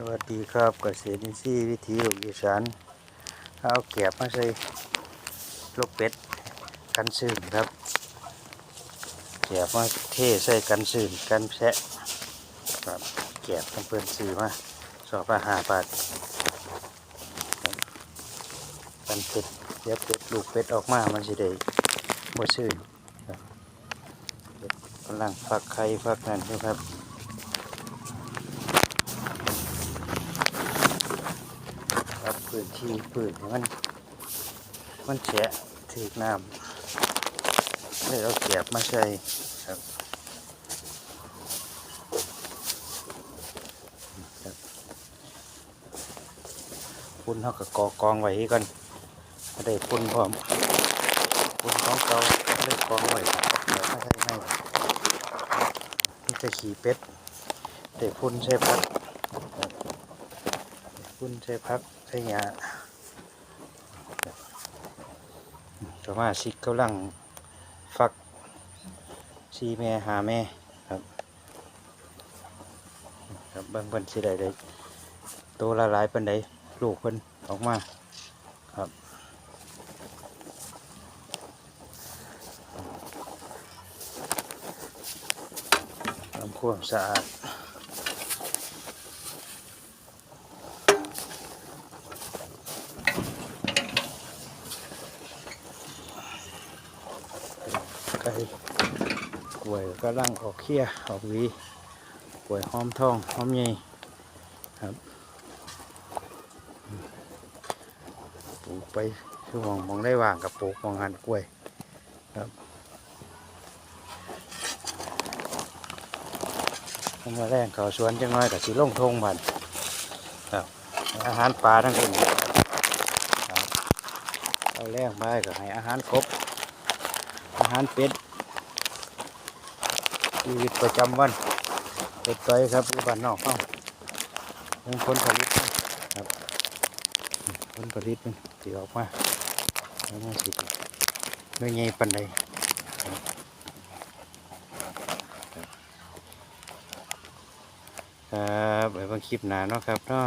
สวัสดีครับเกษตรอินทรีย์วิถีลูกอีสานเอาแกบมาใส่ลูกเป็ดกันซื่นครับแกบมาเทใส่กันซื่นกันแพะครับแกบต้งเพิ่อนซื้อมาสอบอาหารบาทครับกันเป็ดเดี๋ยวเป็ดลูกเป็ดออกมามันสิได้บ่ซื่นครับกำลังฟักไข่ฟักนั่นอยู่ครับ ครับพื้นที่พื้นให้มัน มันแฉะถือกน้ำเลยเอาแกบมาใส่ครับุ่นเขาก็กอกองไว้ก่อนก็ได้พุ่นพร้อมพุ่นของเก่าก็เลยกองไว้เดี๋ยวมาใส่ให้นี่จะขี่เป็ดได้พุ่นใส่พักครับ พุ่นใส่พักใส่หยาสมาชิกกำลังฟักชีแม่หาแม่ครับครับบางเพิ่นสิได้เลยโตละหลายปันใดลูกเพิ่นออกมาครับทำความสะอาด ก่กล้วยกำลังออกเขี้ยออกวีกล้วยหอมทองหอมใหญ่ครับปลูกไปคือมองมองได้ว่างกับปลูกมองหันกล้วยครับเอามาแรงเขาสวนจังน้อยกับสีล่งทงบันครับอาหารปลาทั้งอื่นครับเอาแรงไปก็ให้อาหารครบ หารเป็ดชีวิตประจำวันเป็ดต่อยครับอยู่บ้านนอกเฮาเป็นผลผลิตครับผลผลิตมันที่ออกมาแล้วมันสิไม่ใหญ่ปานใดครับบไว้บางคลิปหนาเนาะครับเนาะ